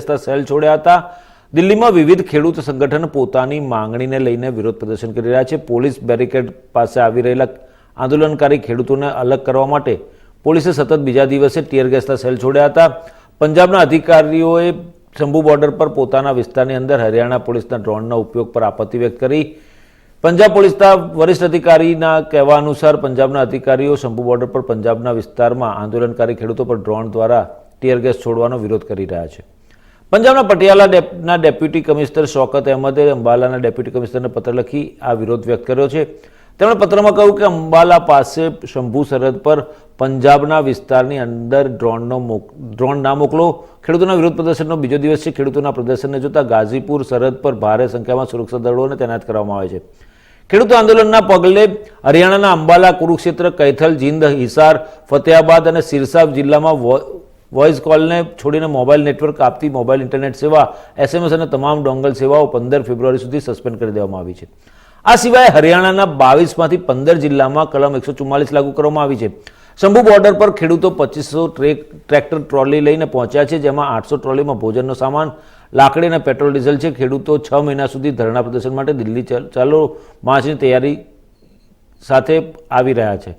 રસ્તા સેલ છોડ્યા હતા. દિલ્હીમાં વિવિધ ખેડૂત સંગઠન પોતાની માંગણીને લઈને વિરોધ પ્રદર્શન કરી રહ્યા છે. પોલીસ બેરિકેડ પાસે આવી રહેલા આંદોલનકારી ખેડૂતોને અલગ કરવા માટે પોલીસે સતત બીજા દિવસે ટીયર ગેસના સેલ છોડ્યા હતા. પંજાબના અધિકારીઓએ શંભુ બોર્ડર પર પોતાના વિસ્તારની અંદર હરિયાણા પોલીસના ડ્રોનના ઉપયોગ પર આપત્તિ વ્યક્ત કરી. પંજાબ પોલીસના વરિષ્ઠ અધિકારીના કહેવા અનુસાર પંજાબના અધિકારીઓ શંભુ બોર્ડર પર પંજાબના વિસ્તારમાં આંદોલનકારી ખેડૂતો પર ડ્રોન દ્વારા ટીયર ગેસ છોડવાનો વિરોધ કરી રહ્યા છે. પંજાબના ડેપના ડેપ્યુટી કમિશનર શોકત અહેમદે અંબાલાના ડેપ્યુટી કમિશનરને પત્ર લખી આ વિરોધ વ્યક્ત કર્યો છે. તેમણે પત્રમાં કહ્યું કે અંબાલા પાસે શંભુ સરહદ પર પંજાબના વિસ્તારની અંદર ડ્રોનનો ડ્રોન ના મોકલો. ખેડૂતોના વિરોધ પ્રદર્શનનો બીજો દિવસ છે. ખેડૂતોના પ્રદર્શનને જોતાં ગાઝીપુર સરહદ પર ભારે સંખ્યામાં સુરક્ષા દળોને તૈનાત કરવામાં આવે છે. ખેડૂત આંદોલનના પગલે હરિયાણાના અંબાલા કુરુક્ષેત્ર, કૈથલ, જીંદ, હિસાર, ફતેહાબાદ અને સિરસા જિલ્લામાં વોઇસ કોલને છોડીને મોબાઈલ નેટવર્ક આપતી મોબાઈલ ઇન્ટરનેટ સેવા એસએમએસ અને તમામ ડોંગલ સેવાઓ પંદર ફેબ્રુઆરી સુધી સસ્પેન્ડ કરી દેવામાં આવી છે. આ સિવાય હરિયાણાના બાવીસમાંથી પંદર જિલ્લામાં કલમ એકસો ચુમ્માલીસ લાગુ કરવામાં આવી છે. શંભુ બોર્ડર પર ખેડૂતો પચીસો ટ્રેક્ટર ટ્રોલી લઈને પહોંચ્યા છે, જેમાં આઠસો ટ્રોલીમાં ભોજનનો સામાન, લાકડી અને પેટ્રોલ ડીઝલ છે. ખેડૂતો છ મહિના સુધી ધરણા પ્રદર્શન માટે દિલ્હી ચાલો માર્ચની તૈયારી સાથે આવી રહ્યા છે.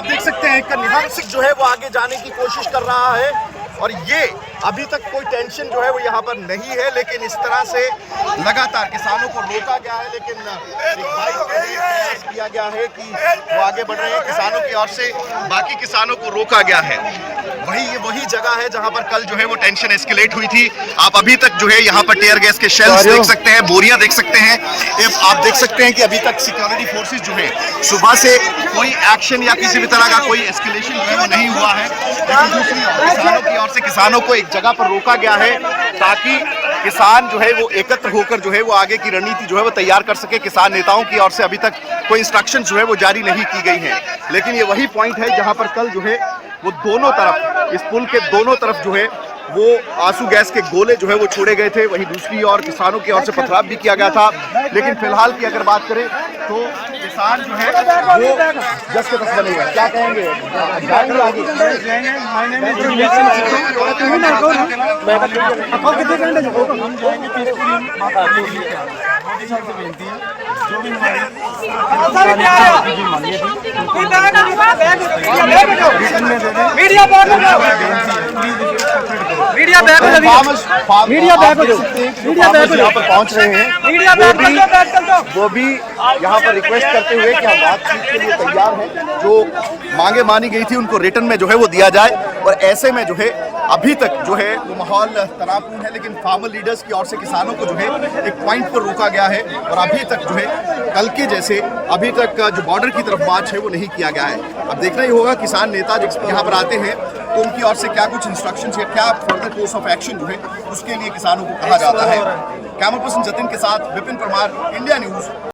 आप देख सकते हैं कि निहंग सिंह जो है वो आगे जाने की कोशिश कर रहा है। और ये अभी तक कोई टेंशन जो है वो यहाँ पर नहीं है लेकिन इस तरह से लगातार किसानों को रोका गया है लेकिन प्रयास किया गया है कि वो आगे बढ़ रहे हैं किसानों की ओर से बाकी किसानों को रोका गया है। वही ये वही जगह है जहाँ पर कल जो है वो टेंशन एस्केलेट हुई थी। आप अभी तक जो है यहाँ पर टेयर गैस के शेल्स देख सकते हैं बोरियाँ देख सकते हैं। आप देख सकते हैं कि अभी तक सिक्योरिटी फोर्सेस जो है सुबह से कोई एक्शन या किसी भी तरह का कोई एस्केलेशन जो है वो नहीं हुआ है। किसानों की ओर से किसानों को एक जगह पर रोका गया है ताकि किसान जो है वो एकत्र होकर जो है वो आगे की रणनीति जो है वो तैयार कर सके। किसान नेताओं की ओर से अभी तक कोई इंस्ट्रक्शन जो है वो जारी नहीं की गई है। लेकिन ये वही पॉइंट है जहाँ पर कल जो है वो दोनों तरफ़, इस पुल के दोनों तरफ़ जो है वो आँसू गैस के गोले जो है वो छोड़े गए थे। वहीं दूसरी ओर किसानों की ओर से पथराव भी किया गया था। लेकिन फ़िलहाल की अगर बात करें तो किसान जो है वो जस के तस बने हुए क्या कहेंगे? मीडिया जाओ। मीडिया बैक हो जाओ मीडिया बैक हो देख जाओ। मीडिया बैक हो यहाँ जाओ। पर पहुँच रहे हैं मीडिया बैक कर दो बैक कर दो वो भी यहाँ पर रिक्वेस्ट करते हुए कि हम बातचीत के लिए तैयार हैं जो मांगे मानी गई थी उनको रिटर्न में जो है वो दिया जाए और ऐसे में जो है, अभी तक जो है, वो माहौल तनावपूर्ण है, लेकिन फार्मर लीडर्स की ओर से किसानों को जो है, एक पॉइंट पर रोका गया है और अभी तक जो है, कल के जैसे अभी तक जो बॉर्डर की तरफ़ मार्च है, वो नहीं किया गया है। अब देखना ही होगा, किसान नेता जिस यहाँ पर आते हैं तो उनकी ओर से क्या कुछ इंस्ट्रक्शंस या क्या फर्दर कोर्स ऑफ़ एक्शन जो है, उसके लिए किसानों को कहा जाता है। कैमरा पर्सन जतिन के साथ विपिन परमार इंडिया न्यूज़